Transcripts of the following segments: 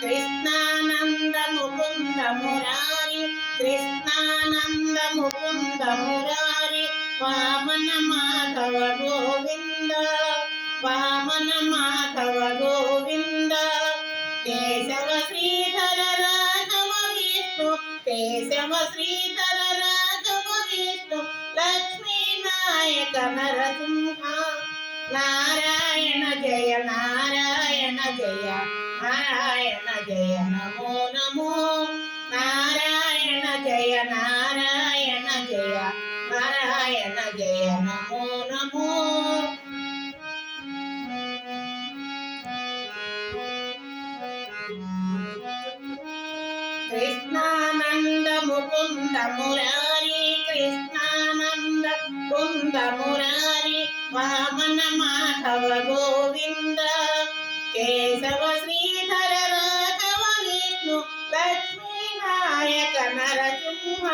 కృష్ణానంద ముకుంద మురారి కృష్ణానంద ముకుంద మురారి వామన మాధవ గోవింద వామన మాధవ గోవింద. కేశవ శ్రీధర రాఘవ విష్ణు కేశవ శ్రీధర రాఘవ విష్ణు లక్ష్మీ నాయక నరసింహ. నారాయణ జయ నారాయణ. జయ నారాయణ జయ నమో నమో. నారాయణ జయ నారాయణ జయ. నారాయణ జయ నమో నమో. కృష్ణానంద ముకుంద మురారి కృష్ణానంద కుంద మురారి వామన మాధవ గోవింద. కేశవ శ్రీధర రాఘవ విష్ణు లక్ష్మీ నరసింహ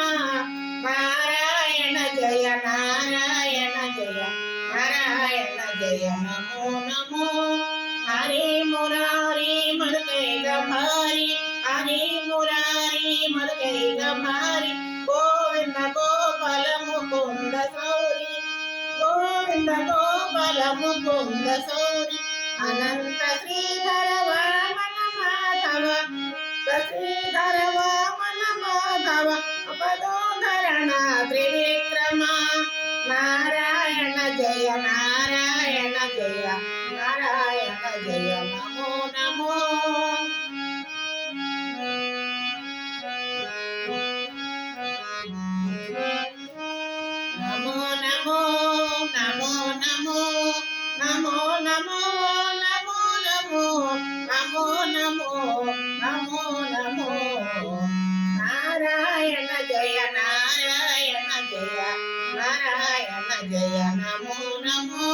నారాయణ జయ నారాయణ జయ నారాయణ జయ నమో నమో హరే మురారి మరుకై భారి హరే మురారి మరుకై భారి గోవింద గోపాల ముకుంద సౌరి గోవింద గోపాల ముకుంద సౌరి మాధవ అపదోధరణ త్రివిక్రమ. నారాయణ జయ నారాయణ జయ నారాయణ జయ. నమో నమో. నమో నమో నమో నమో. నారాయణ జయ నారాయణ జయ నమో నమో